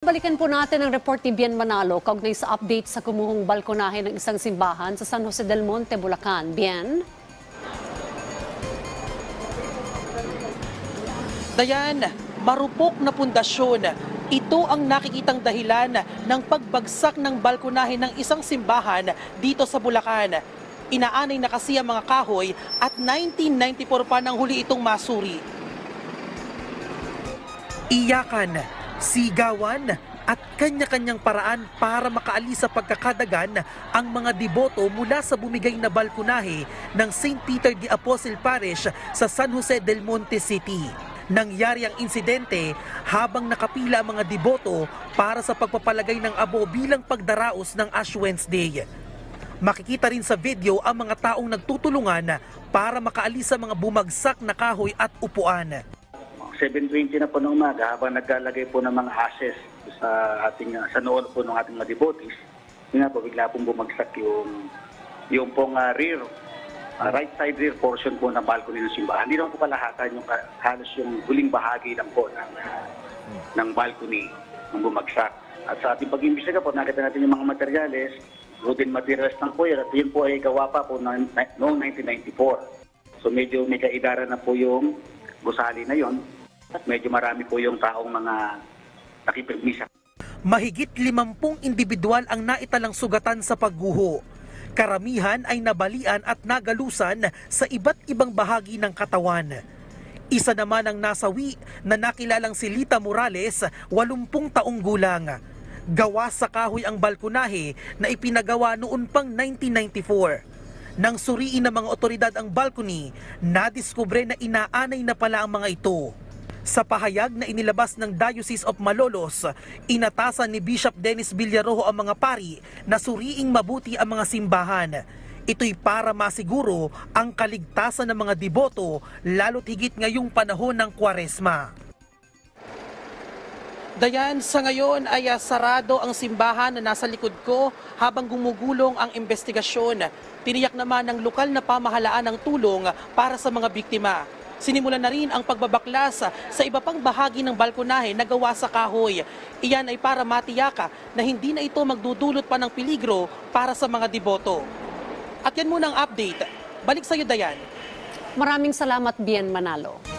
Balikan po natin ang report ni Bien Manalo kaugnay sa update sa kumuhong balkonahe ng isang simbahan sa San Jose del Monte, Bulacan. Bien? Dayan, marupok na pundasyon. Ito ang nakikitang dahilan ng pagbagsak ng balkonahe ng isang simbahan dito sa Bulacan. Inaanay na kasi ang mga kahoy at 1994 pa nang huli itong masuri. Iyakan, sigawan at kanya-kanyang paraan para makaalis sa pagkakadagan ang mga deboto mula sa bumigay na balkonahe ng St. Peter the Apostle Parish sa San Jose del Monte City. Nangyari ang insidente habang nakapila ang mga deboto para sa pagpapalagay ng abo bilang pagdaraos ng Ash Wednesday. Makikita rin sa video ang mga taong nagtutulungan para makaalis sa mga bumagsak na kahoy at upuan. 7.20 na po ng umaga habang naglalagay po ng mga ashes sa ating sa noon po ng ating mga devotees, yun po bigla pong bumagsak yung yung pong uh, rear uh, right side rear portion po ng balcony ng simbahan. Hindi naman po kalahatan yung halos yung huling bahagi lang po ng ng balcony ng bumagsak. At sa ating pag-imbestiga po, nakita natin yung mga materyales, wooden materials ng yun, at yun po ay gawa pa po noong 1994. So medyo may kaidara na po yung gusali na yon at medyo marami po yung taong mga nakipagmisa. Mahigit limampung individual ang naitalang sugatan sa pagguho. Karamihan ay nabalian at nagalusan sa iba't ibang bahagi ng katawan. Isa naman ang nasawi na nakilalang si Lita Morales, 80 taong gulang. Gawa sa kahoy ang balkonahe na ipinagawa noon pang 1994. Nang suriin ng mga otoridad ang balcony, nadiskubre na inaanay na pala ang mga ito. Sa pahayag na inilabas ng Diocese of Malolos, inatasan ni Bishop Dennis Villarojo ang mga pari na suriing mabuti ang mga simbahan. Ito'y para masiguro ang kaligtasan ng mga deboto lalo't higit ngayong panahon ng kwaresma. Dayan, sa ngayon ay ah, sarado ang simbahan na nasa likod ko habang gumugulong ang investigasyon. Tiniyak naman ng lokal na pamahalaan ng tulong para sa mga biktima. Sinimulan na rin ang pagbabaklas sa iba pang bahagi ng balkonahe na gawa sa kahoy. Iyan ay para matiyaka na hindi na ito magdudulot pa ng peligro para sa mga deboto. At yan muna ang update. Balik sa iyo, Dayan. Maraming salamat, Bien Manalo.